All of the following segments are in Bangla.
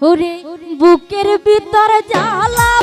ওরে বুকের ভিতর জ্বালা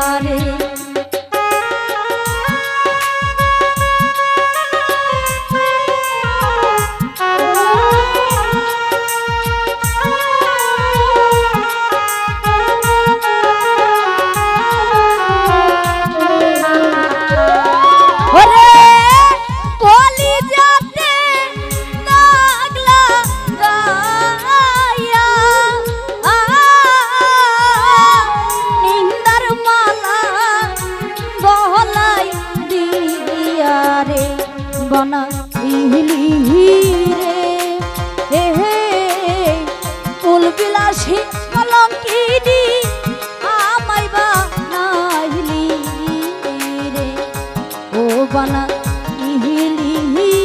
Hare বনা হিলি হিরে হে হে ফুল বিলাসী কলঙ্কিনী, আমায় বানা হিলি রে। ও বানা হিলি হিরে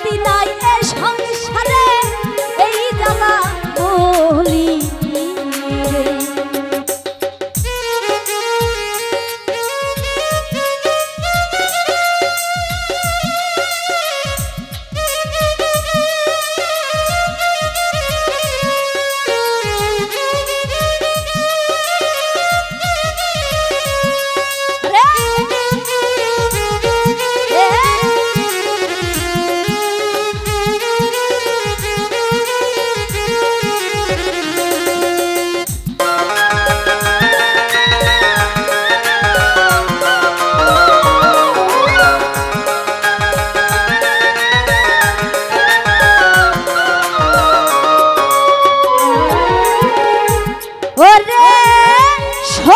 শান্তি নাই এ সংসারে এই জ্বালা বলি। 可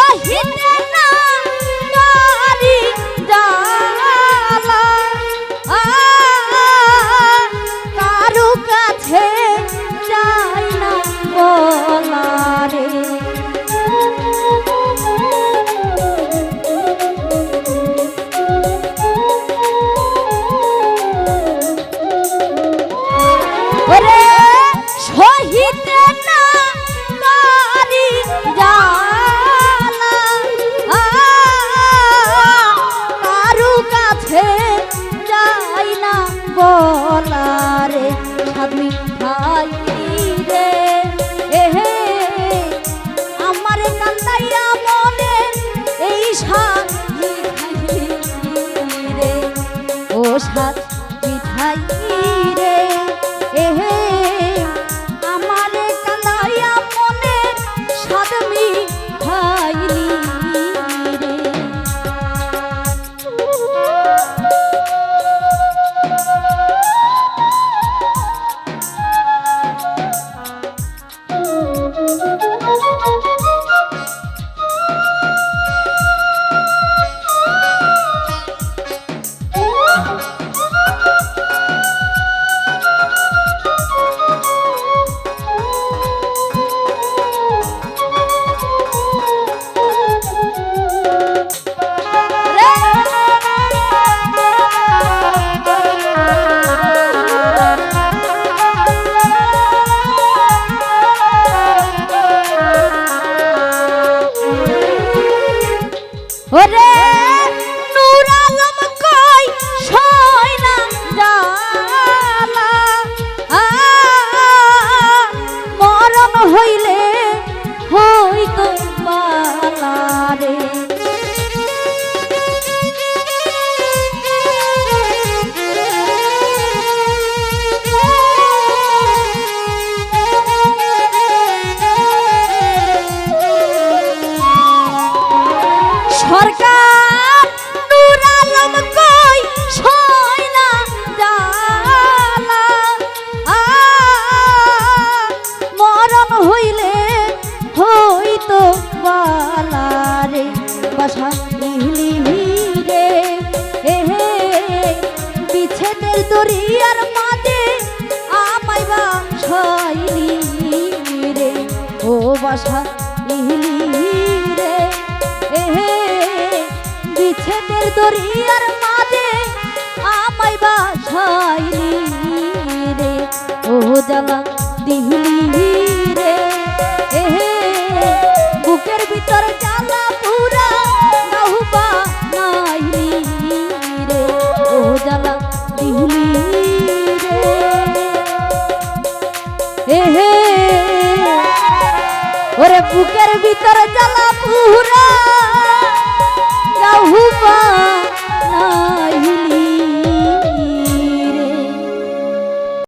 পুরা লমকই সয় না যায় আশা লিহিলি রে এহে বিচ্ছেদের দরিয়ার মাঝে আমায় বাসাইলি রে। ও জ্বালা দিহিলি বুকের ভিতর জ্বালা পুরা গাহুবা না।